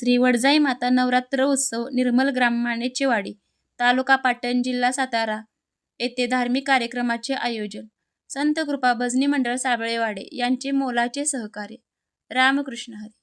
श्री वडजाई माता नवरात्र उत्सव निर्मल ग्राम मानेचेवाडी तालुका पाटण जिल्हा सातारा. येथे धार्मिक कार्यक्रमाचे आयोजन. संत कृपा भजनी मंडळ साबळेवाडे यांचे मोलाचे सहकार्य. Ramakrishna Hari.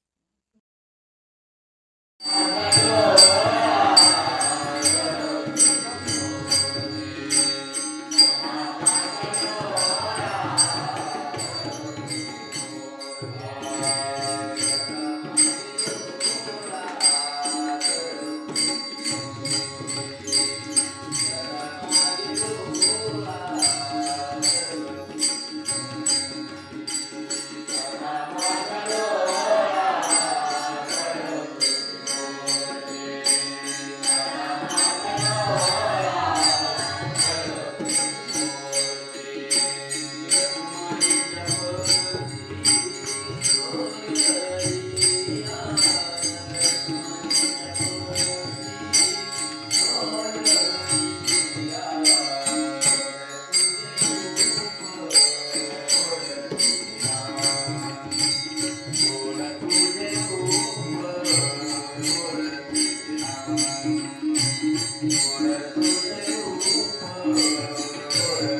forever.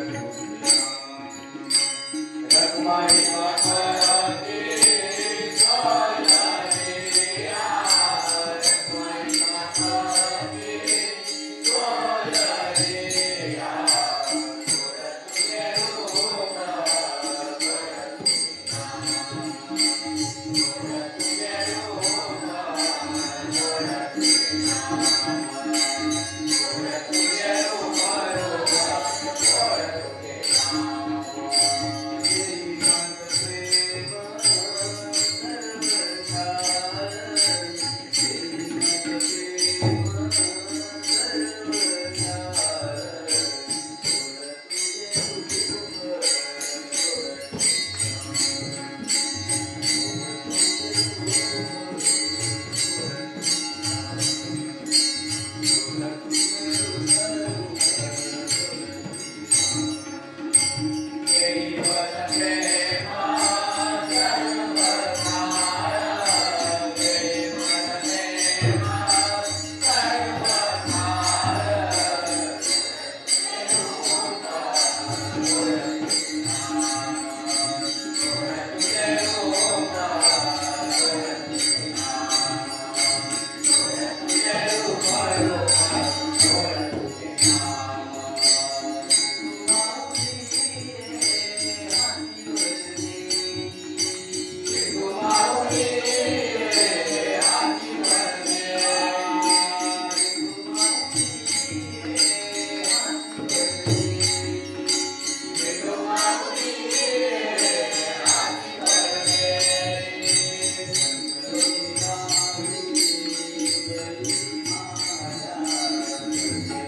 day, one day.